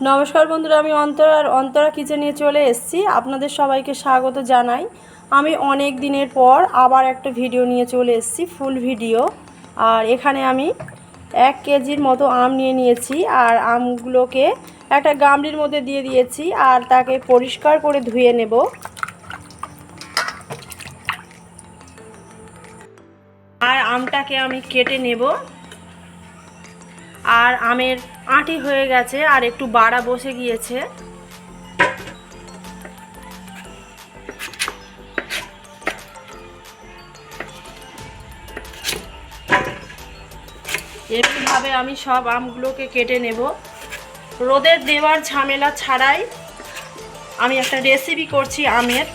নমস্কার বন্ধুরা, আমি অন্তরা আর অন্তরা কিচেনে চলে এসেছি। আপনাদের সবাইকে স্বাগত জানাই। আমি অনেক দিনের পর আবার একটা ভিডিও নিয়ে চলে এসেছি, ফুল ভিডিও। আর এখানে আমি এক কেজির মতো আম নিয়ে নিয়েছি, আর আমগুলোকে একটা গামলির মধ্যে দিয়ে দিয়েছি, আর তাকে পরিষ্কার করে ধুয়ে নেব। আর আমটাকে আমি কেটে নেব। আর আমের আঁটি হয়ে গেছে আর একটু বাড়া বসে গিয়েছে। এমনিভাবে আমি সব আমগুলোকে কেটে নেব। রোদের দেওয়ার ঝামেলা ছাড়াই আমি একটা রেসিপি করছি আমের।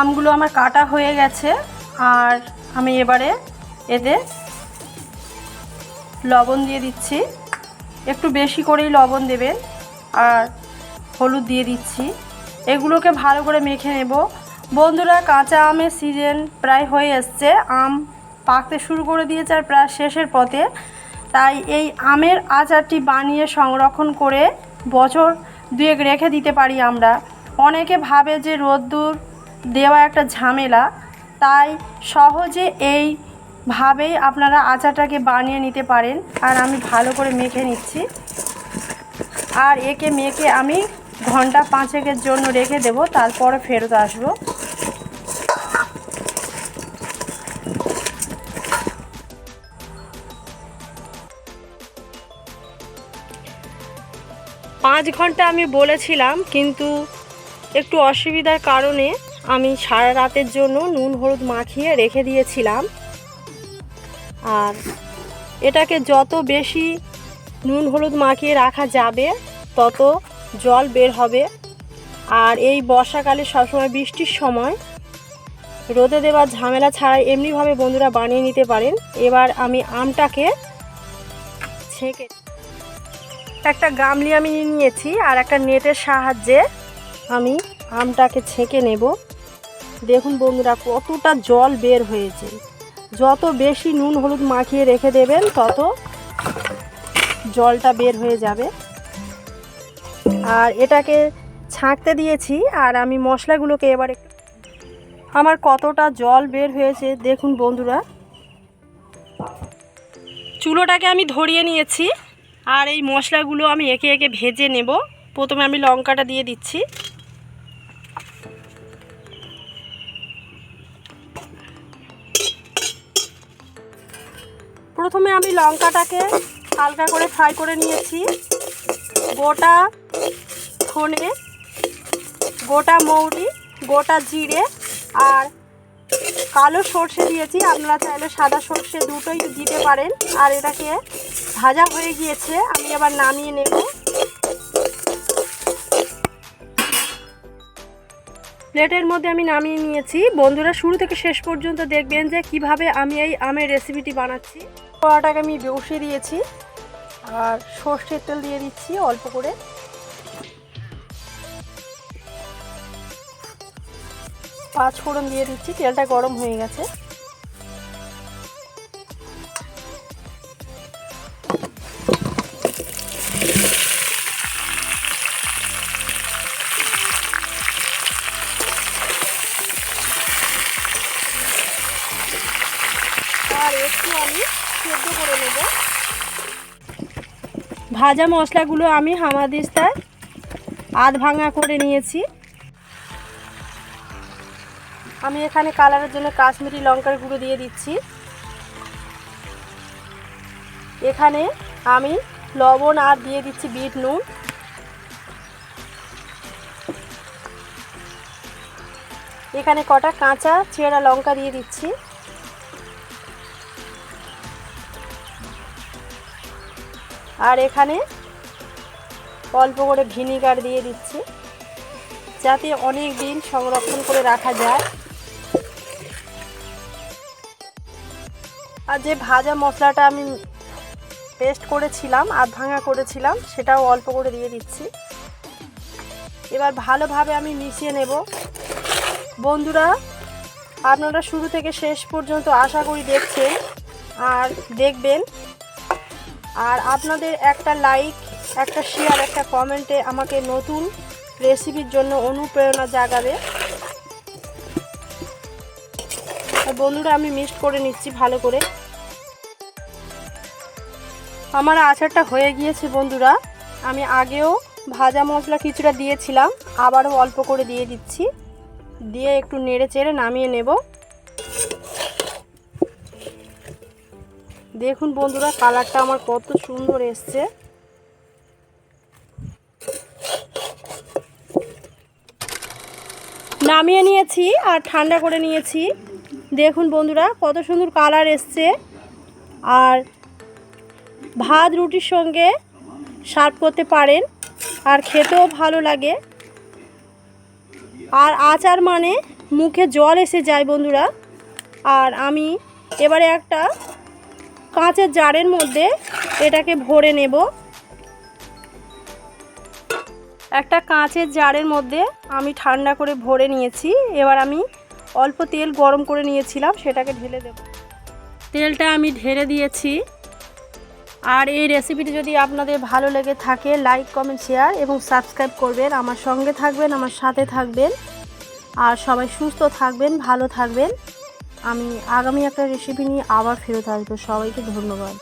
আমগুলো আমার কাটা হয়ে গেছে। আর আমি এবারে এতে লবণ দিয়ে দিচ্ছি। একটু বেশি করেই লবণ দেবেন আর হলুদ দিয়ে দিচ্ছি। এগুলোকে ভালো করে মেখে নেব। বন্ধুরা, কাঁচা আমের সিজন প্রায় হয়ে এসছে। আম পাকতে শুরু করে দিয়েছে আর প্রায় শেষের পথে। তাই এই আমের আচারটি বানিয়ে সংরক্ষণ করে বছর দুয়েক রেখে দিতে পারি আমরা। অনেকে ভাবে যে রোদ্দুর দেওয়া একটা ঝামেলা। তাই সহজে এই এইভাবেই আপনারা আচারটাকে বানিয়ে নিতে পারেন। আর আমি ভালো করে মেখে নিচ্ছি। আর একে মেখে আমি ঘণ্টা পাঁচেকের জন্য রেখে দেব, তারপরে ফেরত আসব। পাঁচ ঘণ্টা আমি বলেছিলাম, কিন্তু একটু অসুবিধার কারণে আমি সারা রাতের জন্য নুন, হলুদ মাখিয়ে রেখে দিয়েছিলাম। আর এটাকে যত বেশি নুন, হলুদ মাখিয়ে রাখা যাবে, তত জল বের হবে। আর এই বর্ষাকালে সবসময় বৃষ্টির সময় রোদে দেওয়ার ঝামেলা ছাড়াই এমনিভাবে বন্ধুরা বানিয়ে নিতে পারেন। এবার আমি আমটাকে ছেঁকে একটা গামলি আমি নিয়েছি, আর একটা নেটের সাহায্যে আমি আমটাকে ছেঁকে নেব। দেখুন বন্ধুরা, কতটা জল বের হয়েছে। যত বেশি নুন হলুদ মাখিয়ে রেখে দেবেন, তত জলটা বের হয়ে যাবে। আর এটাকে ছাঁকতে দিয়েছি, আর আমি মশলাগুলোকে এবার আমার কতটা জল বের হয়েছে, দেখুন বন্ধুরা। চুলোটাকে আমি ধরিয়ে নিয়েছি, আর এই মশলাগুলো আমি একে একে ভেজে নেব। প্রথমে আমি লঙ্কাটা দিয়ে দিচ্ছি। আমি লঙ্কাটাকে হালকা করে ফ্রাই করে নিয়েছি। গোটা ধনে, গোটা মৌরি, গোটা জিরে আর কালো সর্ষে দিয়েছি। আপনারা চাইলে সাদা সর্ষে দুটোই দিতে পারেন। আর এটাকে ভাজা হয়ে গিয়েছে, আমি আবার নামিয়ে নেব। প্লেটের মধ্যে আমি নামিয়ে নিয়েছি। বন্ধুরা, শুরু থেকে শেষ পর্যন্ত দেখবেন যে কীভাবে আমি এই আমের রেসিপিটি বানাচ্ছি। কড়াটাকে আমি বসিয়ে দিয়েছি, আর সর্ষের তেল দিয়ে দিচ্ছি অল্প করে। পাঁচ ফোড়ন দিয়ে দিচ্ছি, তেলটা গরম হয়ে গেছে। আর একটু আমি সেদ্ধ করে নেব। ভাজা মশলাগুলো আমি হামাদিস্তায় আধ ভাঙা করে নিয়েছি। আমি এখানে কালারের জন্য কাশ্মীরি লঙ্কার গুঁড়ো দিয়ে দিচ্ছি। এখানে আমি লবণ আর দিয়ে দিচ্ছি বিট নুন। এখানে কটা কাঁচা চেরা লঙ্কা দিয়ে দিচ্ছি। আর এখানে অল্প করে ভিনিগার দিয়ে দিচ্ছি, যাতে অনেক দিন সংরক্ষণ করে রাখা যায়। আর যে ভাজা মশলাটা আমি পেস্ট করেছিলাম আধ ভাঙা করেছিলাম, সেটাও অল্প করে দিয়ে দিচ্ছি। এবার ভালোভাবে আমি মিশিয়ে নেব। বন্ধুরা, আপনারা শুরু থেকে শেষ পর্যন্ত আশা করি দেখছেন আর দেখবেন। আর আপনাদের একটা লাইক একটা শেয়ার একটা কমেন্টে আমাকে নতুন রেসিপির জন্য অনুপ্রেরণা জাগাবে। বন্ধুরা, আমি মিক্সড করে নিচ্ছি ভালো করে। আমার আচারটা হয়ে গিয়েছে বন্ধুরা। আমি আগেও ভাজা মশলা কিছুটা দিয়েছিলাম, আবারও অল্প করে দিয়ে দিচ্ছি। দিয়ে একটু নেড়ে চেড়ে নামিয়ে নেব। দেখুন বন্ধুরা, কালারটা আমার কত সুন্দর এসছে। নামিয়ে নিয়েছি আর ঠান্ডা করে নিয়েছি। দেখুন বন্ধুরা, কত সুন্দর কালার এসছে। আর ভাত রুটির সঙ্গে সার্ভ করতে পারেন, আর খেতেও ভালো লাগে। আর আচার মানে মুখে জল এসে যায় বন্ধুরা। আর আমি এবারে একটা কাঁচের জারের মধ্যে এটাকে ভরে নেব। একটা কাঁচের জারের মধ্যে আমি ঠান্ডা করে ভরে নিয়েছি। এবার আমি অল্প তেল গরম করে নিয়েছিলাম, সেটাকে ঢেলে দেব। তেলটা আমি ঢেলে দিয়েছি। আর এই রেসিপিটি যদি আপনাদের ভালো লেগে থাকে, লাইক, কমেন্ট, শেয়ার এবং সাবস্ক্রাইব করবেন। আমার সঙ্গে থাকবেন, আমার সাথে থাকবেন। আর সবাই সুস্থ থাকবেন, ভালো থাকবেন। আমি আগামী একটা রেসিপি নিয়ে আবার ফেরত আসব। সবাইকে ধন্যবাদ।